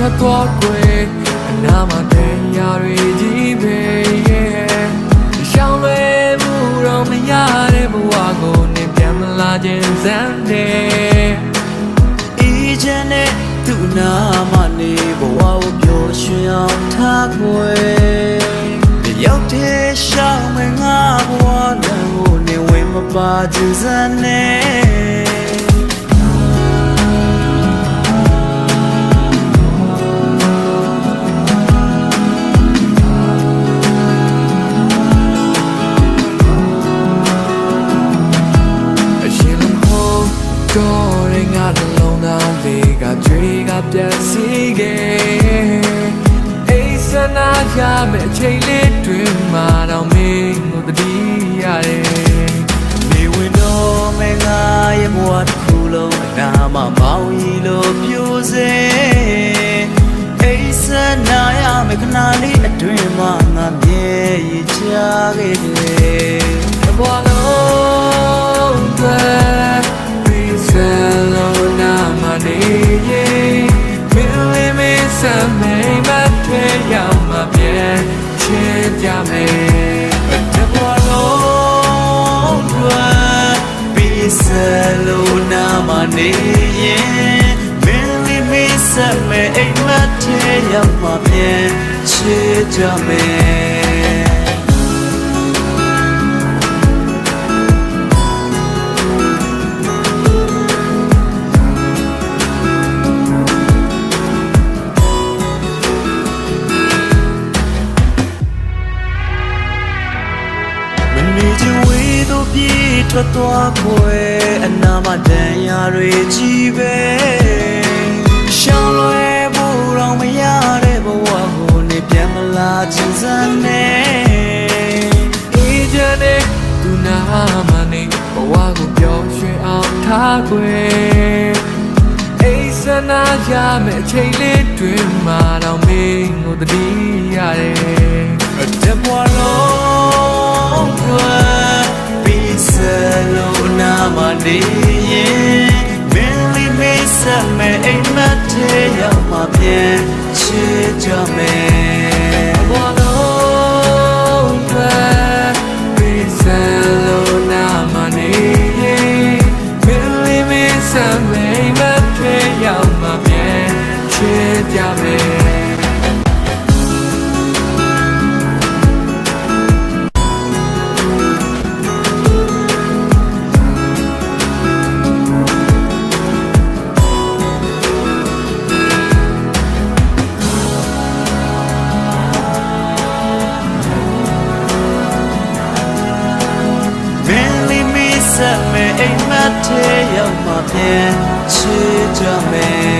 ထွက်သွားကွယ်အနာမတရားတွေကြီးပဲရှောင်းလွယ်မှုတော့မရတဲ့ဘဝကိုနေပြန်မလာခြင်းစမ်းတယ်အေးချမ်းတဲ့သူ့နာမနေဘဝကိုပျော်ရွှင်အောင်ထားခွေရောက်တဲ့ရှောင်းမငါဘဝလမ်းကိုနေဝင်မပါခြင်းစမ်းနဲ့အ ခဲ့အိစနာရမယ့်အချိန်လေးတွင်မှတော့မင်းကိုတတိရတယ်နေဝင်တော့မငါရဲ့ဘဝတစ်ခုလုံးအနာမမောင်ကြီးလိုပြိုစေအိစနာရမယ့်ခဏလေးအတွင်မှာငါမြဲရချခဲ့တယ်ဘဝလုံး ကြမယ်တဘဝလုံးတွေ့ပြီးစလို့နာမနေရင်မင်းလေးမင်းဆက်မဲ့အိမ်မက်ထဲရောက်မှပြန်ချစ်ကြမယ် နေချင်ဝေးသို့ပြေးထွက်သွားခွဲအနာမတန်ရာတွေကြီးပဲရှောင်းလွယ်ဖို့တော့မရတဲ့ဘဝကိုနေပြန်မလာချင်စမ်းနဲ့အေးချမ်းတဲ့သူနာမနေဘဝကိုပျော်ရွှင်အောင်ထားခွေအိစနာရမယ့်အချိန်လေးတွင်မှတော့မင်းကိုတတိရတယ် မနေရင်မင်းလေးမေးစမဲ့အိမ်မက်ထဲရောက်မှပြန်ချစ်ကြမယ်ဘဝလုံးအတွက်ပြီးစလို့နာမနေရင်မင်းလေးမင်းစမိန်မထဲရောက်မှပြန်ချစ်ကြမယ် အိမ်မက်ထဲရောက်မှပြန်ချစ်ကြမယ်